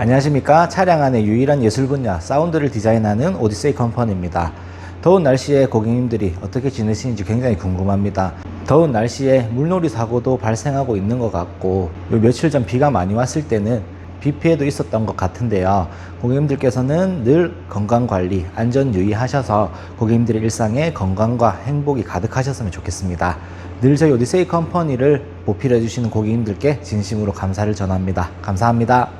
안녕하십니까? 차량 안의 유일한 예술 분야 사운드를 디자인하는 오디세이 컴퍼니입니다. 더운 날씨에 고객님들이 어떻게 지내시는지 굉장히 궁금합니다. 더운 날씨에 물놀이 사고도 발생하고 있는 것 같고 요 며칠 전 비가 많이 왔을 때는 비 피해도 있었던 것 같은데요. 고객님들께서는 늘 건강관리 안전 유의하셔서 고객님들의 일상에 건강과 행복이 가득하셨으면 좋겠습니다. 늘 저희 오디세이 컴퍼니를 보필해 주시는 고객님들께 진심으로 감사를 전합니다. 감사합니다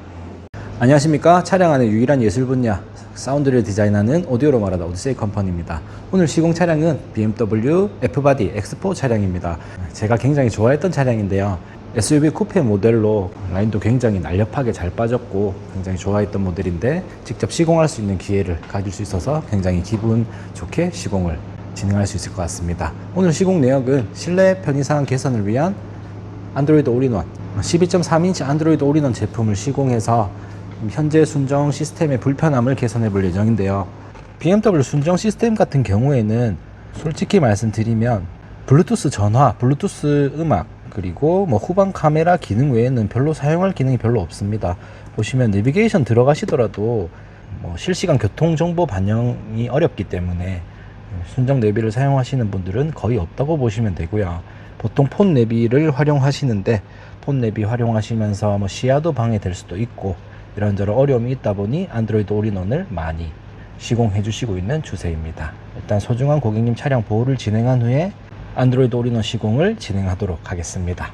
안녕하십니까? 차량 안의 유일한 예술 분야 사운드를 디자인하는 오디오로 말하다 오디세이 컴퍼니입니다. 오늘 시공 차량은 BMW F바디 X4 차량입니다. 제가 굉장히 좋아했던 차량인데요. SUV 쿠페 모델로 라인도 굉장히 날렵하게 잘 빠졌고 굉장히 좋아했던 모델인데 직접 시공할 수 있는 기회를 가질 수 있어서 굉장히 기분 좋게 시공을 진행할 수 있을 것 같습니다. 오늘 시공 내역은 실내 편의상 개선을 위한 안드로이드 올인원 12.3인치 안드로이드 올인원 제품을 시공해서 현재 순정 시스템의 불편함을 개선해 볼 예정인데요. BMW 순정 시스템 같은 경우에는 솔직히 말씀드리면 블루투스 전화, 블루투스 음악, 그리고 뭐 후방 카메라 기능 외에는 별로 사용할 기능이 별로 없습니다. 보시면 내비게이션 들어가시더라도 뭐 실시간 교통 정보 반영이 어렵기 때문에 순정 내비를 사용하시는 분들은 거의 없다고 보시면 되고요. 보통 폰 내비를 활용하시는데 폰 내비 활용하시면서 뭐 시야도 방해될 수도 있고 이런저런 어려움이 있다 보니 안드로이드 올인원을 많이 시공해 주시고 있는 추세입니다. 일단 소중한 고객님 차량 보호를 진행한 후에 안드로이드 올인원 시공을 진행하도록 하겠습니다.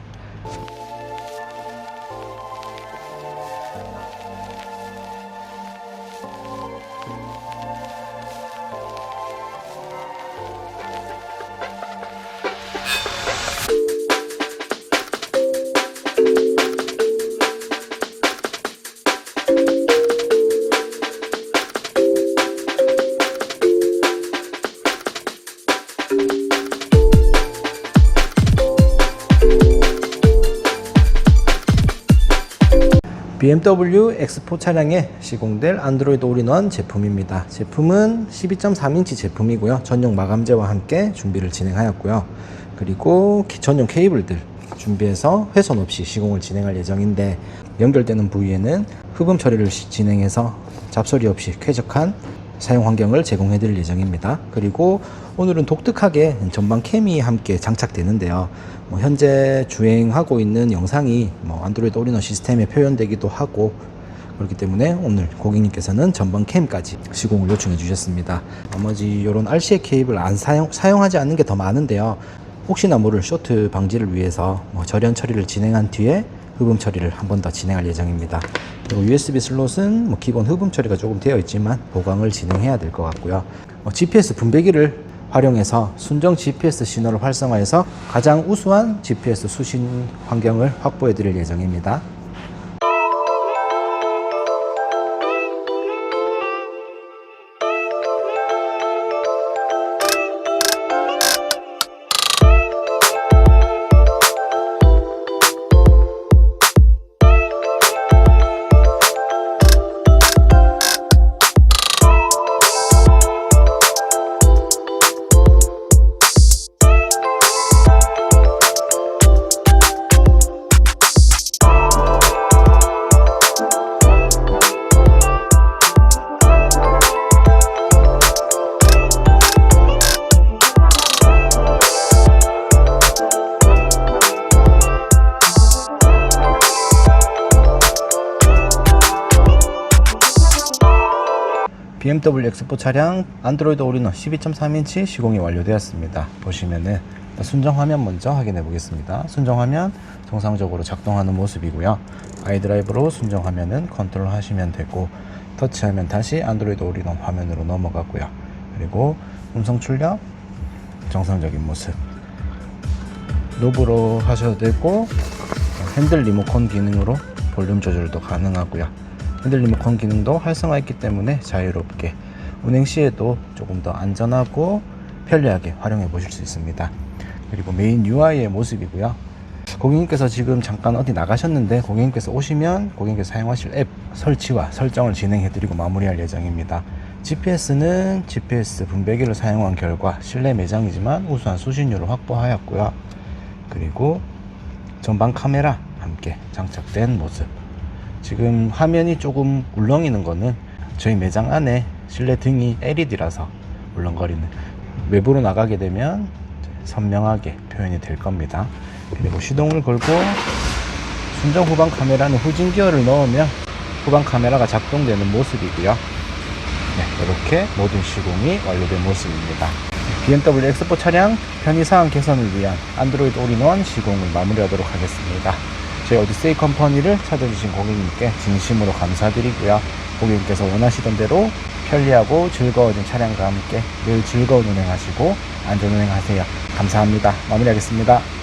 BMW X4 차량에 시공될 안드로이드 올인원 제품입니다. 제품은 12.3인치 제품이고요. 전용 마감재와 함께 준비를 진행하였고요. 그리고 기- 전용 케이블들 준비해서 훼손 없이 시공을 진행할 예정인데 연결되는 부위에는 흡음 처리를 시- 진행해서 잡소리 없이 쾌적한 사용 환경을 제공해 드릴 예정입니다. 그리고 오늘은 독특하게 전방 캠이 함께 장착되는데요. 뭐 현재 주행하고 있는 영상이 뭐 안드로이드 올인원 시스템에 표현되기도 하고 그렇기 때문에 오늘 고객님께서는 전방 캠까지 시공을 요청해 주셨습니다. 나머지 이런 RCA 케이블 안 사용, 사용하지 않는 게 더 많은데요. 혹시나 모를 쇼트 방지를 위해서 뭐 절연 처리를 진행한 뒤에 흡음 처리를 한 번 더 진행할 예정입니다. 그리고 USB 슬롯은 뭐 기본 흡음 처리가 조금 되어 있지만 보강을 진행해야 될 것 같고요. 어, GPS 분배기를 활용해서 순정 GPS 신호를 활성화해서 가장 우수한 GPS 수신 환경을 확보해 드릴 예정입니다. BMW X4 차량 안드로이드 올인원 12.3인치 시공이 완료되었습니다. 보시면은 순정 화면 먼저 확인해 보겠습니다. 순정 화면 정상적으로 작동하는 모습이고요. 아이드라이브로 순정 화면은 컨트롤 하시면 되고 터치하면 다시 안드로이드 올인원 화면으로 넘어가고요. 그리고 음성 출력 정상적인 모습. 노브로 하셔도 되고 핸들 리모컨 기능으로 볼륨 조절도 가능하고요. 핸들 리모컨 기능도 활성화했기 때문에 자유롭게 운행 시에도 조금 더 안전하고 편리하게 활용해 보실 수 있습니다. 그리고 메인 UI의 모습이고요. 고객님께서 지금 잠깐 어디 나가셨는데 고객님께서 오시면 고객님께서 사용하실 앱 설치와 설정을 진행해 드리고 마무리할 예정입니다. GPS는 GPS 분배기를 사용한 결과 실내 매장이지만 우수한 수신율을 확보하였고요. 그리고 전방 카메라 함께 장착된 모습. 지금 화면이 조금 울렁이는 거는 저희 매장 안에 실내 등이 LED라서 울렁거리는 외부로 나가게 되면 선명하게 표현이 될 겁니다. 그리고 시동을 걸고 순정 후방 카메라는 후진 기어를 넣으면 후방 카메라가 작동되는 모습이고요. 네, 이렇게 모든 시공이 완료된 모습입니다. BMW X4 차량 편의사항 개선을 위한 안드로이드 올인원 시공을 마무리하도록 하겠습니다. 저희 오디세이 컴퍼니를 찾아주신 고객님께 진심으로 감사드리고요. 고객님께서 원하시던 대로 편리하고 즐거워진 차량과 함께 늘 즐거운 운행하시고 안전 운행하세요. 감사합니다. 마무리하겠습니다.